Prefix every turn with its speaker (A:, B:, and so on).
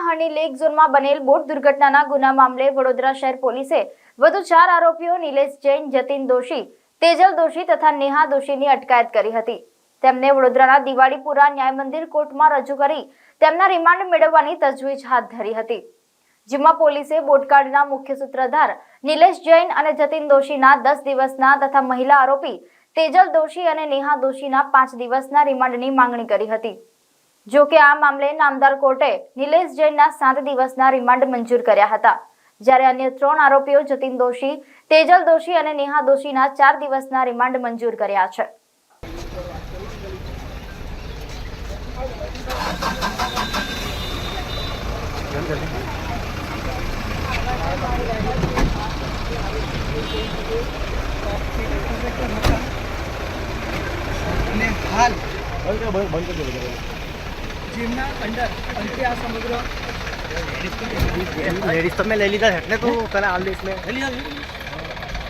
A: Army lake ઝોનમાં બનેલ boat દુર્ઘટનાના ગુના મામલે વડોદરા શહેર પોલીસે વધુ ચાર આરોપીઓ નિલેશ જૈન, જતીન દોશી, તેજલ દોશી તથા નેહા દોશીની અટકાયત કરી હતી. તેમને વડોદરાના દિવાળીપુરા ન્યાય મંદિર કોર્ટમાં રજૂ કરી તેમના રિમાન્ડ મેળવવાની તજવીજ હાથ ધરી હતી. જેમાં પોલીસે બોટકાળના મુખ્ય સૂત્રધાર નિલેશ જૈન અને જતીન દોશીના દસ દિવસના તથા મહિલા આરોપી તેજલ દોશી અને નેહા દોશીના પાંચ દિવસના રિમાન્ડની માંગણી કરી હતી. જો કે આ મામલે નામદાર કોર્ટે નિલેશ જૈનના સાત દિવસના રિમાન્ડ મંજૂર કર્યા હતા. જ્યારે અન્ય ત્રણ આરોપીઓ જતીન દોશી, તેજલ દોશી અને નેહા દોશીના ચાર દિવસના રિમાન્ડ મંજૂર કર્યા છે.
B: હાલ
C: બંધ
B: જીમના અંદર અંતે આ સમગ્ર
C: લેડીઝ તો મેં લઈ લીધા છે એટલે તો કલા આલ દેશ મેં લઈ લીધા